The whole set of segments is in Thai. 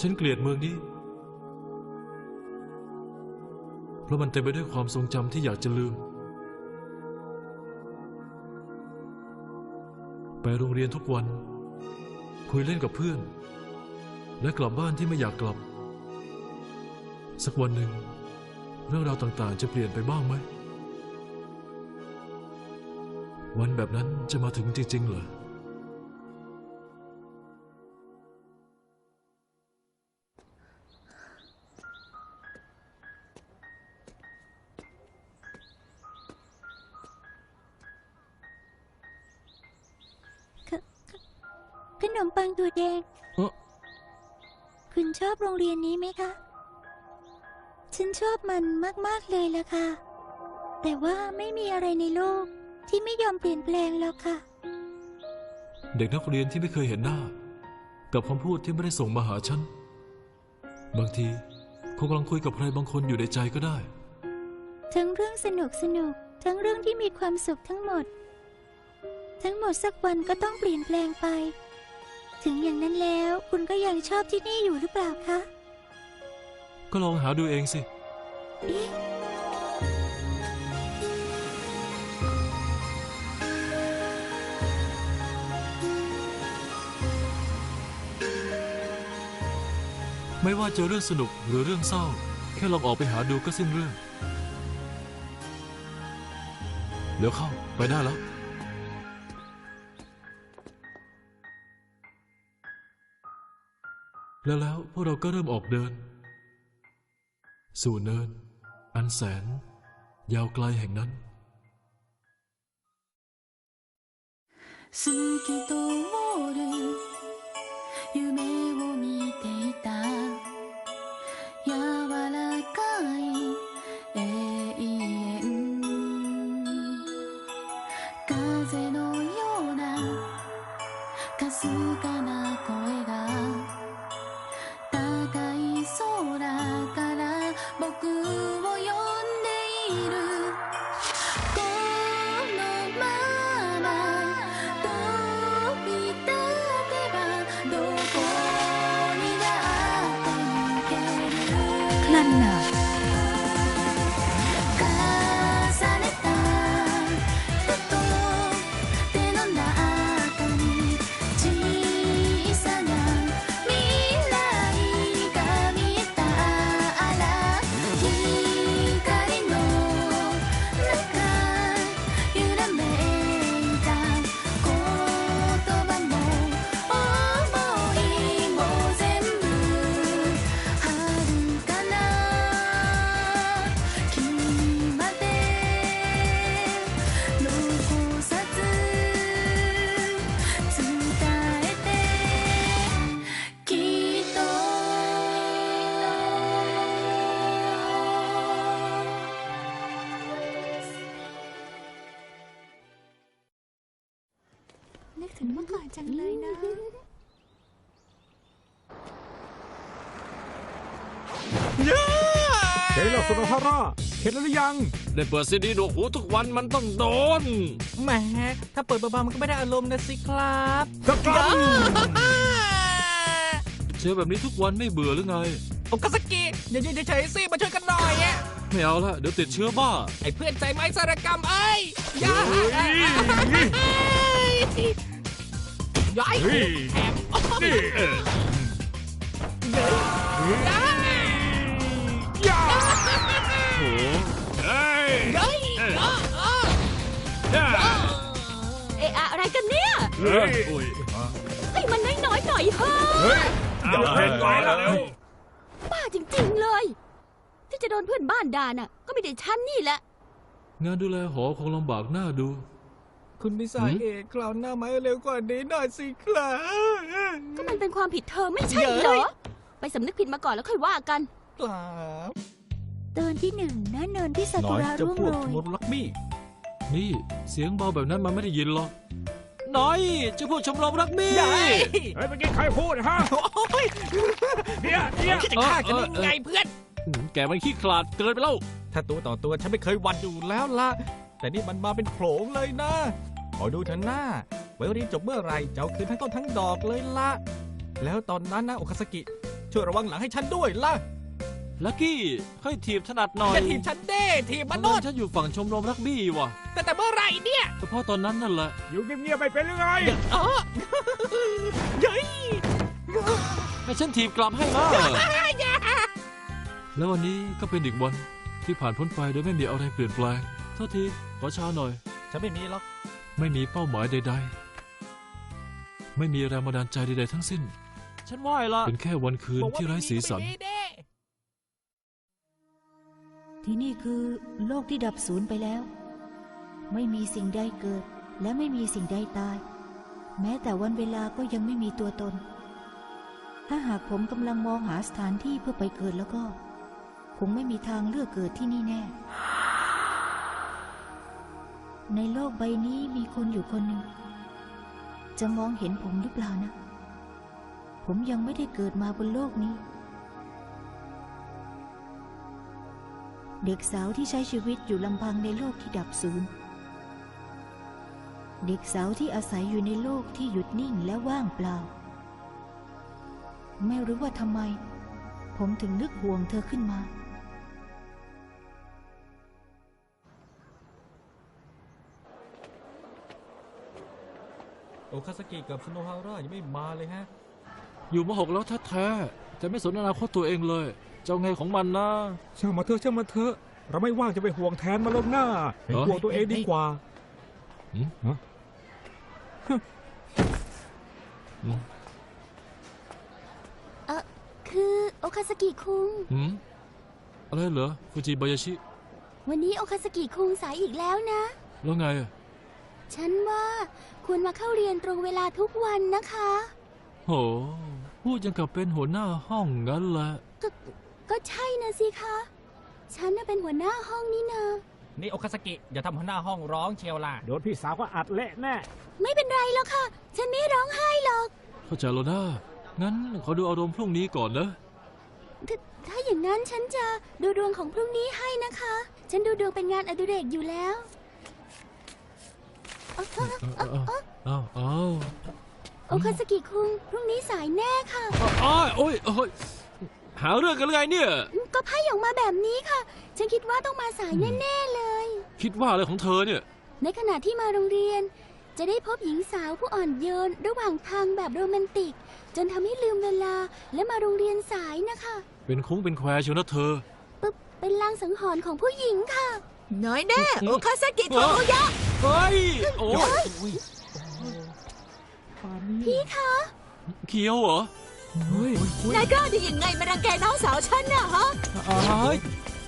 ฉันเกลียดเมืองนี้ เพราะมันเต็มไปด้วยความทรงจำที่อยากจะลืม ไปโรงเรียนทุกวัน คุยเล่นกับเพื่อน และกลับบ้านที่ไม่อยากกลับ สักวันหนึ่ง เรื่องราวต่างๆ จะเปลี่ยนไปบ้างไหม วันแบบนั้นจะมาถึงจริงๆเหรอ นมปังตัวแดง เอ้อคุณชอบโรงเรียนนี้ไหมคะ ฉันชอบมันมาก ๆ เลยละค่ะ แต่ว่าไม่มีอะไรในโลกที่ไม่ยอมเปลี่ยนแปลงแล้วค่ะ เด็กนักเรียนที่ไม่เคยเห็นหน้า กับคำพูดที่ไม่ได้ส่งมาหาฉัน บางทีเขากำลังคุยกับใครบางคนอยู่ในใจก็ได้ ทั้งเรื่องสนุกสนุก ทั้งเรื่องที่มีความสุขทั้งหมด ทั้งหมดสักวันก็ต้องเปลี่ยนแปลงไป ถึงอย่างนั้นแล้ว คุณก็ยังชอบที่นี่อยู่หรือเปล่าคะ ก็ลองหาดูเองสิ เอ๊ะไม่ว่าจะเรื่องสนุกหรือเรื่องเศร้า แค่ลองออกไปหาดูก็สิ้นเรื่อง เดี๋ยวเข้าไปได้แล้ว แล้วแล้วพวกเราก็เริ่มออกเดิน สู่เนิน อันแสน ยาวไกลแห่งนั้น 透き通る夢を見ていた柔らかい永遠風のようなかすかな ราสุนทราเห็นแล้วหรือยัง ได้เปิดซีดีหนวกหูทุกวันมันต้องโดน แหมถ้าเปิดเบาๆมันก็ไม่ได้อารมณ์นะสิครับสักครั้งเจอแบบนี้ทุกวันไม่เบื่อหรือไง โอกาสกิอย่ายืนเฉยๆสิมาช่วยกันหน่อยอะไม่เอาละเดี๋ยวติดเชื้อบ้า ไอ้เพื่อนใจไม้สารกรรมเอ้ยอย่าย้ายเฮ้ยแถมนี่ย้ายย่า เอะอะอะไรกันเนี่ยเฮ้ยโอ้ยให้มันน้อยๆหน่อยเถอะเฮ้ยอย่าเล่นไว้แล้วเร็วบ้าจริงๆเลย ที่จะโดนเพื่อนบ้านด่าน่ะ ก็ไม่ได้ฉันนี่แหละ งานดูแลหอคงลำบากหน้าดู คุณนิสัยเอกคราวหน้าไม้เร็วกว่านี้หน่อยสิครับก็มันเป็นความผิดเธอไม่ใช่เหรอ ไปสำนึกผิดมาก่อนแล้วค่อยว่ากัน ครับตอนที่หนึ่งณเนินที่ซาหน่กุอยระเจะร่วงพวโรกย มดลักบี้ นี่เสียงเบาแบบนั้นมันไม่ได้ยินหรอกน้อยเจะพวกชมรมรักบี้ย้ายเฮ้ยเมื่อกี้ใครพูดฮะโอ้ยเนี่ยเนี่ยคิดจะฆ่ากันได้ไงเพื่อนอืมแกมันขี้ขลาดเกินไปแล้ว ถ้าตัวต่อตัวฉันไม่เคยหวั่นอยู่แล้วล่ะ แต่นี่มันมาเป็นโขลงเลยนะ ขอดูเถอะหน้าไว้เรียนจบเมื่อไหรจะเอาคืนทั้งต้นทั้งดอกเลยล่ะ แล้วตอนนั้นนะโอคาสกิ ช่วยระวังหลังให้ฉันด้วยล่ะ ลักกี้ให้ถีบถนัดหน่อยอย่าทีบฉันเด้ทีบมัมันนโนโน่ดฉันอยู่ฝั่งชมรมรักบี้ว่ะ แต่แต่เมื่อไหร่เนี่ยเฉพาะตอนนั้นนั่นแหละ อยู่เงียบๆไปเป็นหรือไงเออเย้ยให้ฉันถีบกลับให้มาแล้ววันนี้ก็เป็นอีกวันที่ผ่านพ้นไปโดยไม่มีอะไรเปลี่ยนแปลงโทษทีขอช้าหน่อยฉันไม่มีหรอกไม่มีเป้าหมายใด ๆ ไม่มีแรงบันดาลใจใดๆทั้งสิ้น ฉันไหว้ละเป็นแค่วันคืนบอกว่าที่ไร้สีสันไม่มีเด้ ที่นี่คือโลกที่ดับสูญไปแล้ว ไม่มีสิ่งใดเกิด และไม่มีสิ่งใดตาย แม้แต่วันเวลาก็ยังไม่มีตัวตน ถ้าหากผมกำลังมองหาสถานที่เพื่อไปเกิดแล้วก็ คงไม่มีทางเลือกเกิดที่นี่แน่ ในโลกใบนี้มีคนอยู่คนหนึ่ง จะมองเห็นผมหรือเปล่านะ ผมยังไม่ได้เกิดมาบนโลกนี้ เด็กสาวที่ใช้ชีวิตอยู่ลำพังในโลกที่ดับสูญเด็กสาวที่อาศัยอยู่ในโลกที่หยุดนิ่งและว่างเปล่า ไม่รู้ว่าทำไม ผมถึงนึกห่วงเธอขึ้นมา โอคาสกิกับสโนฮาร่ายังไม่มาเลยฮะ อยู่มาหกแล้วแท้ๆแต่ไม่สนอนาคตตัวเองเลย เจ้าไงของมันนะ ช่างมาเถอะช่างมาเถอะเราไม่ว่างจะไปห่วงแทนมาแล้วหน้าให้เหรอห่วงตัวเองดีกว่าคือโอคาสกิคุง หืมอะไรเหรอฟูจิบายาชิ วันนี้โอคาสกิคุงสายอีกแล้วนะ แล้วไงอะฉันว่าควรมาเข้าเรียนตรงเวลาทุกวันนะคะ โหพูดยังกับเป็นหัวหน้าห้องงั้นแหละ ก็ ก็ใช่นะสิคะ ฉันน่ะเป็นหัวหน้าห้องนี่นานี่โอคาสกิอย่าทำหัวหน้าห้องร้องเชียวล่ะ โดนพี่สาวก็อัดเละแน่ ไม่เป็นไรหรอกค่ะ ฉันไม่ร้องไห้หรอก เข้าใจแล้วนะงั้นขอดูอารมณ์พรุ่งนี้ก่อนนะถาถ้าอย่างนั้นฉันจะดูดวงของพรุ่งนี้ให้นะคะ ฉันดูดวงเป็นงานอดิเรกอยู่แล้วเอาเอาเอาอ้าวอ้าวโอคาสกิคุงพรุ่งนี้สายแน่ค่ะ อ้ายโอ้ยโอ้ย หาเรื่องกันหรือไงเนี่ย ก็ไพ่ออกมาแบบนี้ค่ะ ฉันคิดว่าต้องมาสายแน่ๆเลย คิดว่าอะไรของเธอเนี่ย ในขณะที่มาโรงเรียน จะได้พบหญิงสาวผู้อ่อนโยนระหว่างทางแบบโรแมนติก จนทำให้ลืมเวลาและมาโรงเรียนสายนะคะเป็นคงเป็นแควเชียวนะเธอ ปึ๊บเป็นลางสังหรณ์ของผู้หญิงค่ะ น้อยแน่โอคาซากิโทโมยะเฮ้ย โอ้ยพี่คะ เคี้ยวเหรอ เฮ้ยนายกล้าได้ยังไงมารังแกน้องสาวฉันน่ะฮะ อ้าย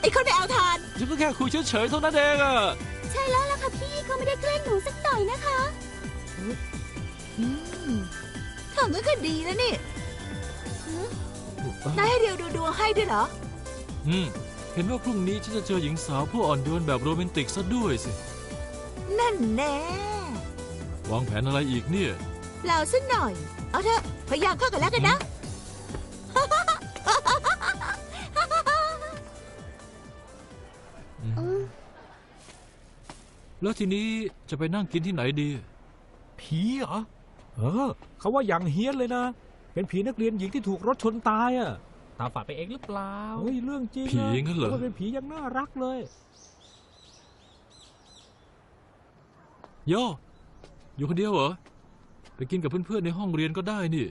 ไอ้คนไม่เอาทาน ฉันก็แค่คุยเฉยๆเท่านั้นเองอะใช่แล้วล่ะค่ะพี่เขาไม่ได้แกล้งหนูสักหน่อยนะคะอืมถ้างั้นก็ดีแล้วนี่นายให้เรียวดูดวงให้ด้วยเหรอ อืมเห็นว่าพรุ่งนี้ฉันจะเจอหญิงสาวผู้อ่อนโยนแบบโรแมนติกซะด้วยสิ นั่นแน่วางแผนอะไรอีกเนี่ย เปล่าสักหน่อย เอาเถอะพยายามเข้ากันแล้วกันนะ แล้วทีนี้จะไปนั่งกินที่ไหนดี ผีเหรอ เออ เขาว่าอย่างเฮี้ยนเลยนะ เป็นผีนักเรียนหญิงที่ถูกรถชนตายอะ ตาฝาดไปเองหรือเปล่า เฮ้ย เรื่องจริงะผีงั้นเหรอว่าเป็นผียังน่ารักเลย โย อยู่คนเดียวเหรอ ไปกินกับเพื่อนๆในห้องเรียนก็ได้นี่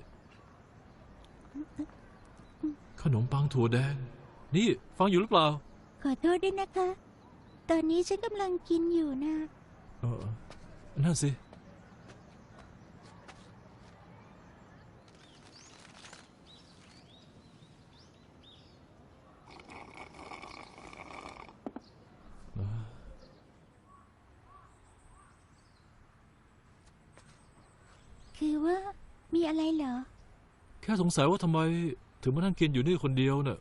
ขนมปังถั่วแดง นี่ ฟังอยู่หรือเปล่า ขอโทษด้วยนะคะ ตอนนี้ฉันกำลังกินอยู่นะ เออนั่นสิ คือว่ามีอะไรเหรอ แค่สงสัยว่าทำไมถึงมานั่งกินอยู่นี่คนเดียวเน่ะ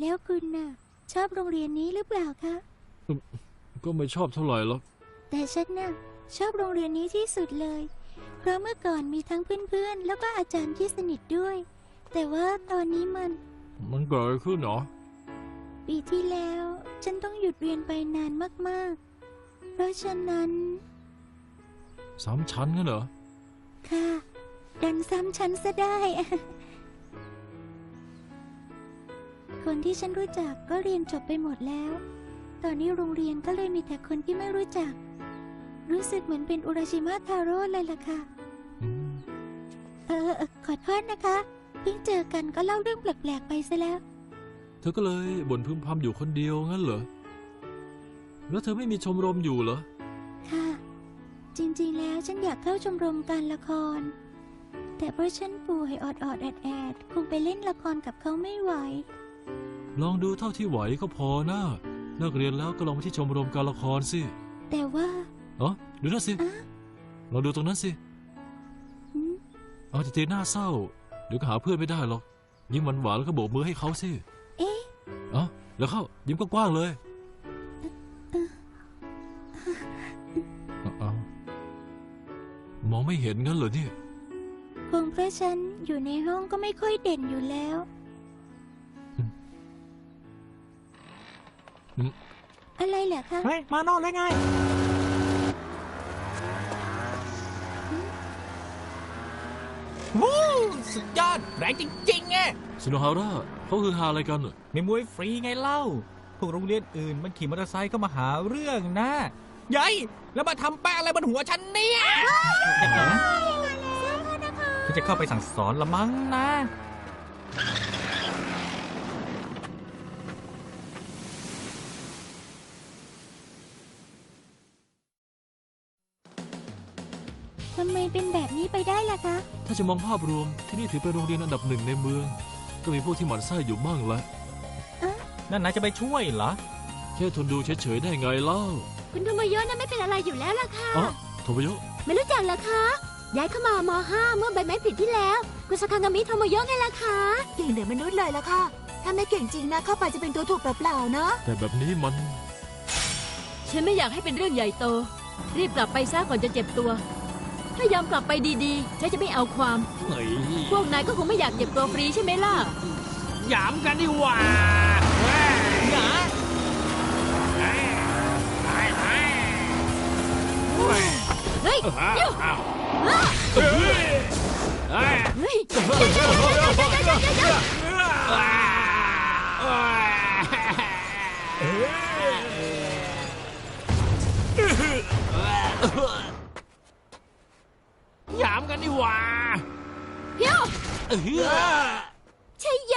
แล้วคุณน่ะ ชอบโรงเรียนนี้หรือเปล่าคะ ก็ไม่ชอบเท่าไหร่หรอกแต่ฉันน่ะชอบโรงเรียนนี้ที่สุดเลย เพราะเมื่อก่อนมีทั้งเพื่อนๆ แล้วก็อาจารย์ที่สนิทด้วย แต่ว่าตอนนี้มัน มันเกิดอะไรขึ้นเหรอ ปีที่แล้ว ฉันต้องหยุดเรียนไปนานมากๆ เพราะฉะนั้น สามชั้นกันเหรอ ค่ะ ดันซ้ำฉันซะได้ คนที่ฉันรู้จักก็เรียนจบไปหมดแล้ว ตอนนี้โรงเรียนก็เลยมีแต่คนที่ไม่รู้จัก รู้สึกเหมือนเป็นอุราชิมะทาโร่เลยล่ะค่ะอืมเออเออ ขอโทษนะคะ เพิ่งเจอกันก็เล่าเรื่องแปลกๆไปซะแล้ว เธอก็เลยบ่นพึมพำอยู่คนเดียวงั้นเหรอ แล้วเธอไม่มีชมรมอยู่เหรอ ค่ะ จริงๆแล้วฉันอยากเข้าชมรมการละคร แต่เพราะฉันป่วยออดอดๆแอดแอดๆคงไปเล่นละครกับเขาไม่ไหว ลองดูเท่าที่ไหวก็พอนะเลิกเรียนแล้วก็ลองไปที่ชมรมการละครสิแต่ว่าเอ๋อดูนั่นสิอะลองดูตรงนั้นสิหืมเอาจะตีหน้าเศร้าเดี๋ยวก็หาเพื่อนไม่ได้หรอกยิ้มหวานๆแล้วก็โบกมือให้เขาสิเอ๊ะเอ๋อแล้วเข้ายิ้มกว้างๆเลยเอาๆมองไม่เห็นงั้นเหรอเนี่ยคงเพราะฉันอยู่ในห้องก็ไม่ค่อยเด่นอยู่แล้ว อืมอะไรเหรอคะเฮ้ย มานอนเลยไง วู้สุดยอด แรงจริงๆไงสุนฮาร่าเขาคือฮาอะไรกันน่ะมีมวยฟรีไงเล่า พวกโรงเรียนอื่นมันขี่มอเตอร์ไซค์ก็มาหาเรื่องนะยัยแล้วมาทำแป้งอะไรบนหัวฉันเนี่ยฉันจะเข้าไปสั่งสอนละมั้งนะ ทำไมเป็นแบบนี้ไปได้ล่ะคะ ถ้าจะมองภาพรวมที่นี่ถือเป็นโรงเรียนอันดับหนึ่งในเมือง ก็มีพวกที่หมั่นไส้อยู่บ้างแหละนั่นนายจะไปช่วยเหรอ แค่ทนดูเฉยๆได้ไงเล่าคุณโทโมโยะน่ะไม่เป็นอะไรอยู่แล้วล่ะค่ะ อ๋อโทโมโยะไม่รู้จักเหรอคะ ย้ายเข้ามาม5เมื่อใบไม้ผลิที่แล้วกุสคางามิโทโมโยะไงล่ะคะ เก่งเหนือมนุษย์เลยละค่ะ ถ้าไม่เก่งจริงนะเข้าไปจะเป็นตัวถูกเปล่าๆเนาะแต่แบบนี้มัน ฉันไม่อยากให้เป็นเรื่องใหญ่โต รีบกลับไปซะก่อนจะเจ็บตัว ถ้ายอมกลับไปดีๆฉันจะไม่เอาความไหนพวกนายก็คงไม่อยากเจ็บตัวฟรีใช่ไหมล่ะ หยามกันดีกว่าหยาเฮ้ยเดี๋ยวเฮ้ยหยาม กันดีกว่าเดี๋ยวชัยโย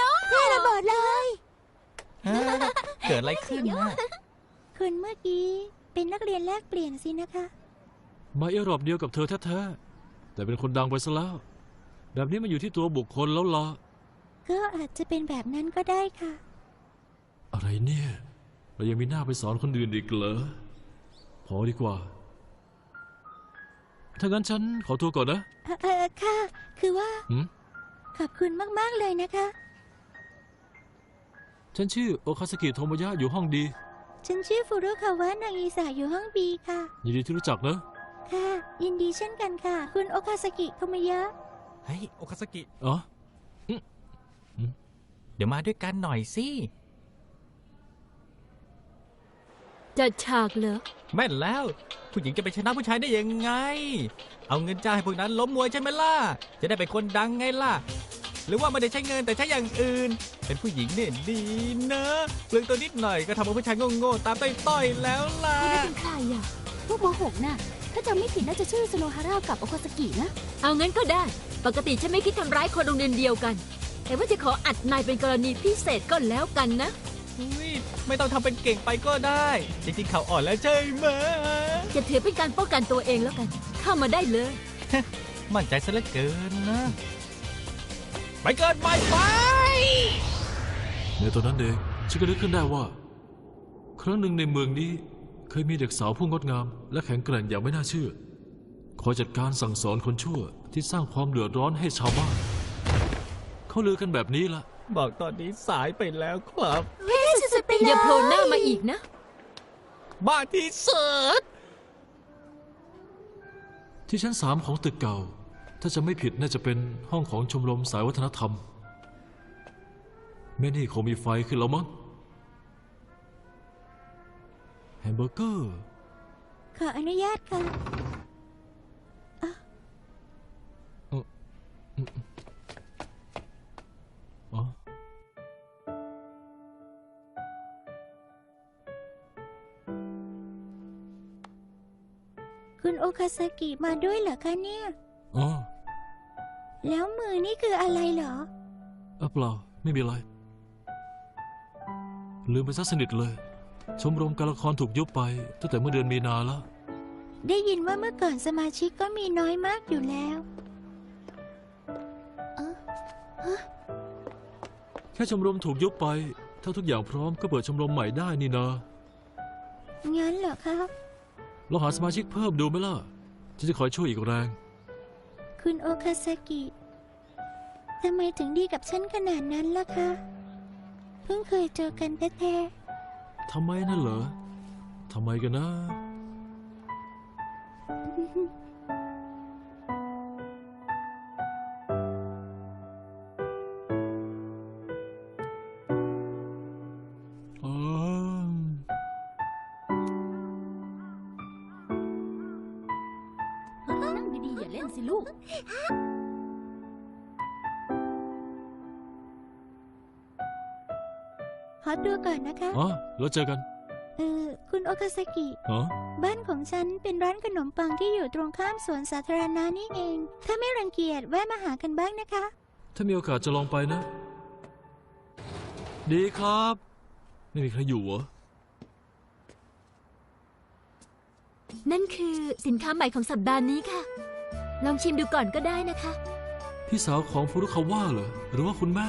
ระเบิดเลย เอ้ยเกิดอะไรขึ้นนะคุณเมื่อกี้เป็นนักเรียนแลกเปลี่ยนสินะคะ มาเอรอบเดียวกับเธอแท้ๆแต่เป็นคนดังไปซะแล้ว แบบนี้มันอยู่ที่ตัวบุคคลแล้วล่ะ ก็อาจจะเป็นแบบนั้นก็ได้ค่ะ อะไรเนี่ย เรายังมีหน้าไปสอนคนอื่นอีกเหรอ พอดีกว่า ถ้างั้นฉันขอตัวก่อนนะ เออเออค่ะ คือว่า หืม ขอบคุณมาก ๆ เลยนะคะ ฉันชื่อโอคาสกิโทโมยะอยู่ห้องดี ฉันชื่อฟุรุคาวะนางอีสาอยู่ห้องบีค่ะ ยินดีที่รู้จักนะ ค่ะ ยินดีเช่นกันค่ะ คุณโอคาสกิโทมยะ เฮ้ย โอคาสกิ อ๋อ เดี๋ยวมาด้วยกันหน่อยสิ จะฉากเหรอ แม่นแล้ว ผู้หญิงจะไปชนะผู้ชายได้ยังไง เอาเงินจ้างให้พวกนั้นล้มมวยใช่ไหมล่ะ จะได้เป็นคนดังไงล่ะ หรือว่าไม่ได้ใช้เงินแต่ใช้อย่างอื่น เป็นผู้หญิงเนี่ยดีนะเปลืองตัวนิดหน่อยก็ทำเอาผู้ชายโง่ๆตามต้อยๆแล้วล่ะคนนั้นเป็นใครอะ พวกโมหกน่ะ ถ้าจำไม่ผิดน่าจะชื่อสโนฮาร่ากับโอโคสกินะ เอางั้นก็ได้ ปกติฉันไม่คิดทำร้ายคนโรงเรียนเดียวกัน แต่ว่าจะขออัดนายเป็นกรณีพิเศษก็แล้วกันนะ อุ๊ยไม่ต้องทำเป็นเก่งไปก็ได้ จริงๆเขาอ่อนแล้วใช่ไหมจะถือเป็นการป้องกันตัวเองแล้วกัน เข้ามาได้เลย มั่นใจซะเหลือเกินนะ ไปเกินไปไป ในตอนนั้นเองฉันก็นึกขึ้นได้ว่า ครั้งหนึ่งในเมืองนี้เคยมีเด็กสาวผู้งดงาม และแข็งแกร่งอย่างไม่น่าเชื่อ คอยจัดการสั่งสอนคนชั่วที่สร้างความเดือดร้อนให้ชาวบ้านเขาลือกันแบบนี้ละ บอกตอนนี้สายไปแล้วครับ อย่าโผล่หน้ามาอีกนะ บ้าที่สุดที่ชั้นสามของตึกเก่า ถ้าจะไม่ผิดน่าจะเป็นห้องของชมรมสายวัฒนธรรม แม่นี่คงมีไฟขึ้นแล้วมั้งแฮมเบอร์เกอร์ ขออนุญาตค่ะอ๋อ คุณโอคาซากิมาด้วยเหรอคะเนี่ย อ๋อแล้วมือนี่คืออะไรเหรอ เอะเปล่า ไม่มีอะไร ลืมไปซะสนิทเลย ชมรมการละครถูกยุบไป ตั้งแต่เมื่อเดือนมีนาแล้ว ได้ยินว่าเมื่อก่อนสมาชิกก็มีน้อยมากอยู่แล้วแค่ชมรมถูกยุบไป ถ้าทุกอย่างพร้อมก็เปิดชมรมใหม่ได้นี่นา งั้นเหรอคะ ลองหาสมาชิกเพิ่มดูไหมล่ะฉันจะคอยช่วยอีกแรง คุณโอคาซากิ ทำไมถึงดีกับฉันขนาดนั้นล่ะคะ เพิ่งเคยเจอกันแท้ทำไมนั่นเหรอ ทำไมกันนะอ๋ ก่อนนะคะ อ๋อแล้วเจอกันเออคุณโอคาซากิ อ๋อบ้านของฉันเป็นร้านขนมปังที่อยู่ตรงข้ามสวนสาธารณะนี่เอง ถ้าไม่รังเกียจแวะมาหากันบ้างนะคะ ถ้ามีโอกาสจะลองไปนะ ดีครับ ไม่มีใครอยู่เหรอ นั่นคือสินค้าใหม่ของสัปดาห์นี้ค่ะ ลองชิมดูก่อนก็ได้นะคะ พี่สาวของฟุรุคาว่าเหรอ หรือว่าคุณแม่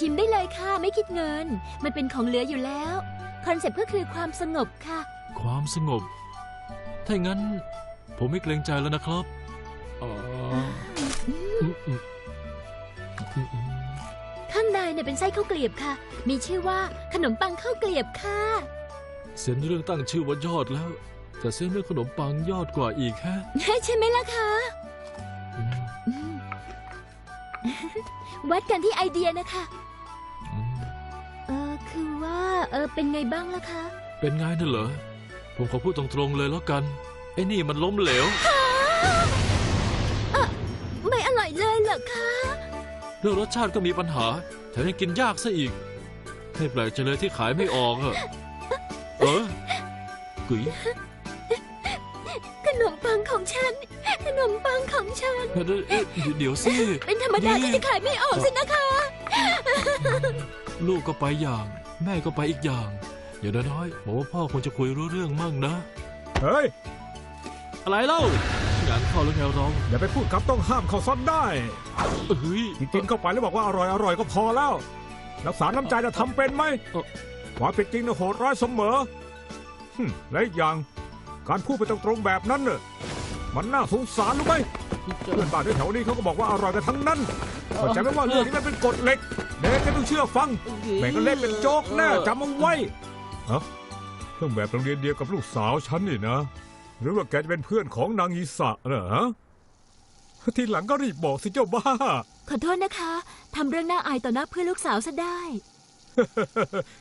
ชิมได้เลยค่ะ ไม่คิดเงิน มันเป็นของเหลืออยู่แล้ว คอนเซ็ปต์ก็คือความสงบค่ะ ความสงบ ถ้าอย่างนั้น ผมไม่เกรงใจแล้วนะครับอ๋ออืมอืมอืมอืมข้างในเนี่ยเป็นไส้ข้าวเกลียบค่ะ มีชื่อว่าขนมปังข้าวเกลียบค่ะ เส้นเรื่องตั้งชื่อว่ายอดแล้ว แต่เส้นเรื่องขนมปังยอดกว่าอีกแฮะใช่ไหมล่ะคะ อืมอืมวัดกันที่ไอเดียนะคะ เออเป็นไงบ้างล่ะคะ เป็นไงนั่นเหรอ ผมขอพูดตรงๆเลยแล้วกัน ไอ้นี่มันล้มเหลว ไม่อร่อยเลยเหรอคะ เรื่องรสชาติก็มีปัญหา แถมยังกินยากซะอีกให้แปลกใจเลยที่ขายไม่ออกอะเออกุยขนมปังของฉัน ขนมปังของฉันเอ๊ะเอ๊ะเดี๋ยวสิ เป็นธรรมดาที่จะขายไม่ออกสินะคะ ลูกก็ไปอย่าง แม่ก็ไปอีกอย่าง อย่างน้อยๆบอกว่าพ่อคงจะคุยรู้เรื่องมั่งนะ เฮ้ย อะไรเล่างานเข้าแล้วไงเราอย่าไปพูดคำต้องห้ามเขาซ้อนได้เอ้ยที่กินเข้าไปแล้วบอกว่าอร่อยอร่อยก็พอแล้ว รักษาน้ำใจจะทำเป็นไหมเอ่อความเป็นจริงนะโหดร้ายเสมอหึและอีกอย่างการพูดไปตรงๆแบบนั้นเน่ะมันน่าสงสารรู้ไหมเพื่อนบ้านแถวๆนี้เขาก็บอกว่าอร่อยกันทั้งนั้นเข้าใจไหมว่าเรื่องนี้มันเป็นกฎเหล็ก เด็กก็ต้องเชื่อฟัง แม่งก็เล่นเป็นโจ๊กแน่จำเอาไว้ฮะเครื่องแบบโรงเรียนเดียวกับลูกสาวฉันนี่นะ หรือว่าแกจะเป็นเพื่อนของนางอีสะเหรอฮะทีหลังก็รีบบอกสิเจ้าบ้า ขอโทษนะคะทำเรื่องน่าอายต่อหน้าเพื่อนลูกสาวซะได้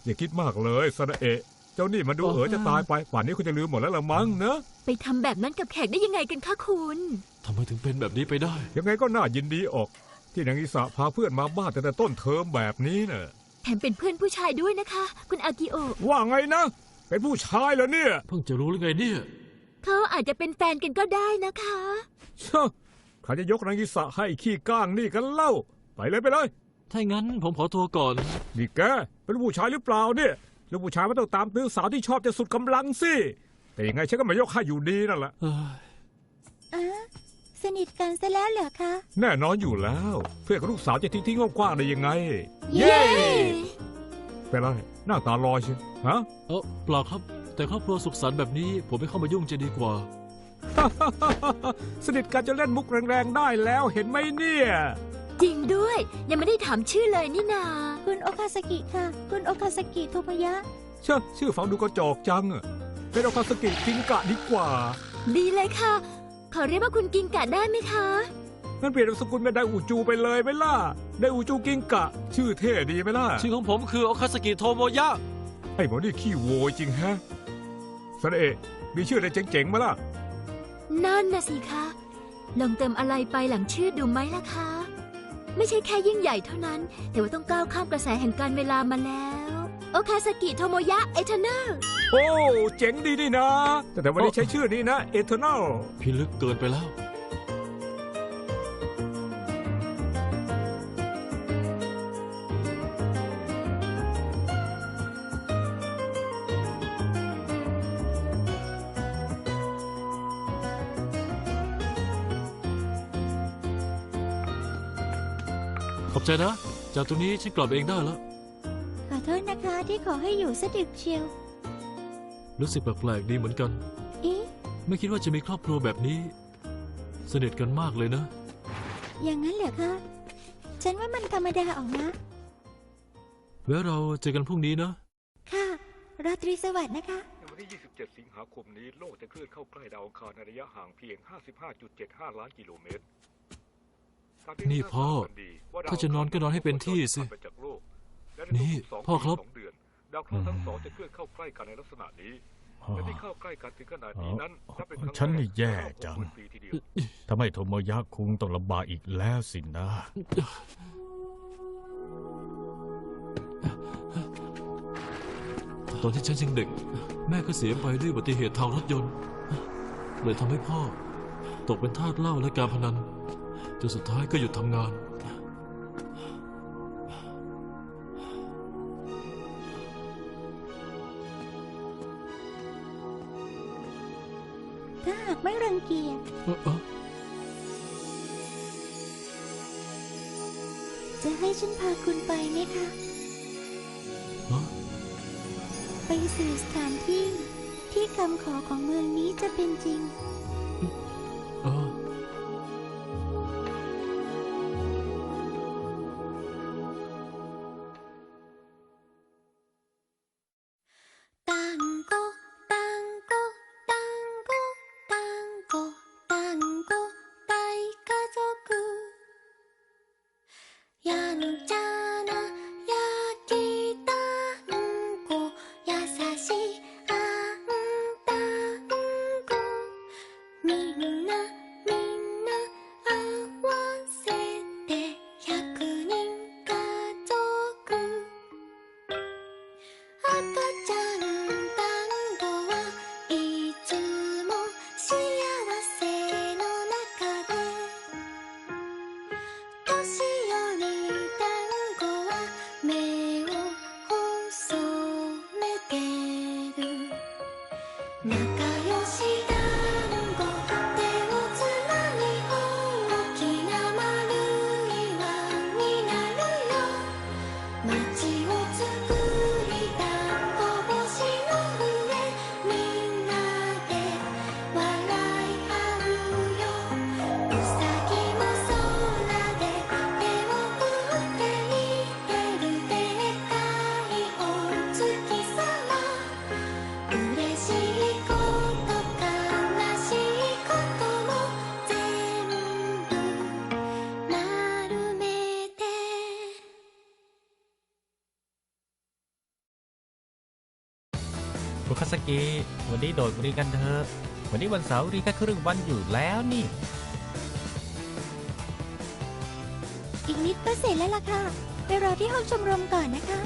อย่าคิดมากเลยสนะเอะเจ้านี่มันดูเอ๋อจะตายไปป่านนี้คุณจะลืมหมดแล้วละมั้งเนอะไปทำแบบนั้นกับแขกได้ยังไงกันคะคุณทำไมถึงเป็นแบบนี้ไปได้ ยังไงก็น่ายินดีออก ที่นางอิสะพาเพื่อนมาบ้านแต่แต่ต้นเทอมแบบนี้เน่ะแถมเป็นเพื่อนผู้ชายด้วยนะคะ คุณอากิโอะว่าไงนะ เป็นผู้ชายเหรอเนี่ยเพิ่งจะรู้หรือไงเนี่ย เขาอาจจะเป็นแฟนกันก็ได้นะคะเช่ใครจะยกนางอิสะให้ขี้ก้างนี่กันเล่า ไปเลยไปเลย ถ้างั้นผมขอตัวก่อน นี่แกเป็นผู้ชายหรือเปล่าเนี่ยลูกผู้ชายมันต้องตามตื้อสาวที่ชอบจะสุดกำลังสิ แต่ยังไงฉันก็ไม่ยกให้อยู่ดีนั่นแหละ เอ้ยอะ สนิทกันซะแล้วเหรอคะ แน่นอนอยู่แล้ว เพื่อนกับลูกสาวจะทิ้งทิ้งๆกว้างๆได้ยังไง เย้ เป็นไรหน้าตาลอยใช่ฮะ เออเปล่าครับ แต่ครอบครัวสุขสันต์แบบนี้ผมไม่เข้ามายุ่งจะดีกว่า สนิทกันจะเล่นมุกแรงๆได้แล้วเห็นไหมเนี่ย จริงด้วย ยังไม่ได้ถามชื่อเลยนี่นา คุณโอคาซากิค่ะ คุณโอคาซากิโทมยะ เชื่อชื่อฟังดูกระจอกจังอะเป็นโอคาสกิกิงกะดีกว่า ดีเลยค่ะ ขอเรียกว่าคุณกินกะได้ไหมคะ งั้นเปลี่ยนนามสกุลเป็นไดอูจูไปเลยไหมล่ะ ไดอูจูกิงกะ ชื่อเท่ดีไหมล่ะ ชื่อของผมคือโอคาสกิโทโมยะ ไอ้หมอนี่ขี้โวยจริงฮะสระเอะมีชื่ออะไรเจ๋งๆไหมล่ะ นั่นนะสิคะ ลองเติมอะไรไปหลังชื่อดูไหมล่ะคะ ไม่ใช่แค่ยิ่งใหญ่เท่านั้น แต่ว่าต้องก้าวข้ามกระแสแห่งการเวลามาแล้ว โอคาสกิโทโมยะเอเทอร์เนลโอ้ เจ๋งดีนี่นะแต่แต่วันนี้ใช้ชื่อนี้นะเอเทอร์นลพี่ลึกเกินไปแล้ว ขอบใจนะ จากตรงนี้ฉันกลับเองได้แล้วขอ โทษนะคะที่ขอให้อยู่สะดึกเชียว รู้สึกแปลกๆดีเหมือนกัน เอ๊ะ ไม่คิดว่าจะมีครอบครัวแบบนี้ สนิทกันมากเลยนะ อย่างนั้นเหรอคะ ฉันว่ามันธรรมดาออกนะไว้เราเจอกันพรุ่งนี้นะ ค่ะ ราตรีสวัสดิ์นะคะ ในวันที่ 27 สิงหาคมนี้ โลกจะเคลื่อนเข้าใกล้ดาวอังคารในระยะห่างเพียง 55.75 ล้านกิโลเมตรนี่พ่อถ้าจะนอนก็นอนให้เป็นที่สินี่พ่อครับดาวเคราะห์ทั้งสองจะเคลื่อนเข้าใกล้กันในลักษณะนี้และที่เข้าใกล้กันถึงขนาดนี้นั้นนับเป็นครั้งฉันนี่รกแย่จัง รอบ60ปีทีเดียว ทำให้โทโมยะคุงต้องลำบากอีกแล้วสินะ ตอนที่ฉันยังเด็ก แม่ก็เสียไปด้วยอุบัติเหตุทางรถยนต์ เลยทำให้พ่อ ตกเป็นทาสเหล้าและการพนันจนสุดท้ายก็หยุดทำงาน สถานที่ที่คำขอของเมืองนี้จะเป็นจริง เออ สกิ วันนี้โดดเรียนกันเถอะ วันนี้วันเสาร์เรียนแค่ครึ่งวันอยู่แล้วนี่ อีกนิดก็เสร็จแล้วล่ะค่ะ ไปรอที่ห้องชมรมก่อนนะคะ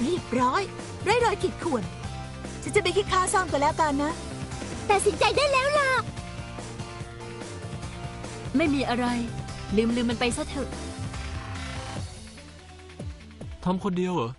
เรียบร้อย ไร้รอยขีดข่วน ฉันจะไปคิดค่าซ่อมกันแล้วกันนะ แต่สินใจได้แล้วล่ะ ไม่มีอะไร ลืมลืมมันไปซะเถอะ ทำคนเดียวเหรอ